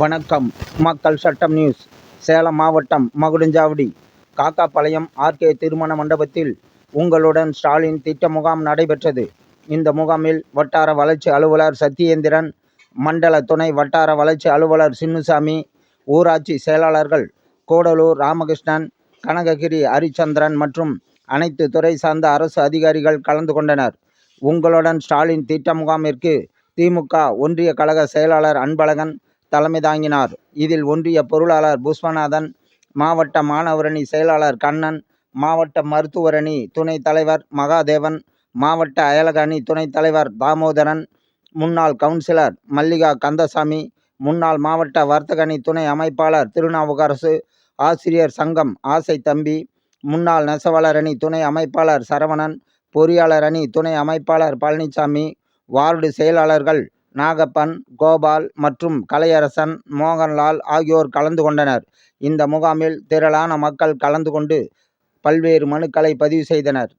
வணக்கம். மக்கள் சட்டம் நியூஸ். சேலம் மாவட்டம் மகுடஞ்சாவடி காக்காபாளையம் ஆர்கே திருமண மண்டபத்தில் உங்களுடன் ஸ்டாலின் திட்ட முகாம் நடைபெற்றது. இந்த முகாமில் வட்டார வளர்ச்சி அலுவலர் சத்யேந்திரன் மண்டல துணை வட்டார வளர்ச்சி அலுவலர் சின்னுசாமி ஊராட்சி செயலாளர்கள் கூடலூர் ராமகிருஷ்ணன் கனககிரி ஹரிச்சந்திரன் மற்றும் அனைத்து துறை சார்ந்த அரசு அதிகாரிகள் கலந்து கொண்டனர். உங்களுடன் ஸ்டாலின் திட்ட முகாமிற்கு திமுக ஒன்றிய கழக செயலாளர் அன்பழகன் தலைமை தாங்கினார். இதில் ஒன்றிய பொருளாளர் புஷ்பநாதன் மாவட்ட மாணவரணி செயலாளர் கண்ணன் மாவட்ட மருத்துவரணி துணைத் தலைவர் மகாதேவன் மாவட்ட அயலக அணி துணைத் தலைவர் தாமோதரன் முன்னாள் கவுன்சிலர் மல்லிகா கந்தசாமி முன்னாள் மாவட்ட வர்த்தக அணி துணை அமைப்பாளர் திருநாவுக்கரசு ஆசிரியர் சங்கம் ஆசை தம்பி முன்னாள் நெசவாளர் அணி துணை அமைப்பாளர் சரவணன் பொறியாளர் அணி துணை அமைப்பாளர் பழனிசாமி வார்டு செயலாளர்கள் நாகப்பன் கோபால் மற்றும் கலையரசன் மோகன்லால் ஆகியோர் கலந்து கொண்டனர். இந்த முகாமில் திரளான மக்கள் கலந்து கொண்டு பல்வேறு மனுக்களை பதிவு செய்தனர்.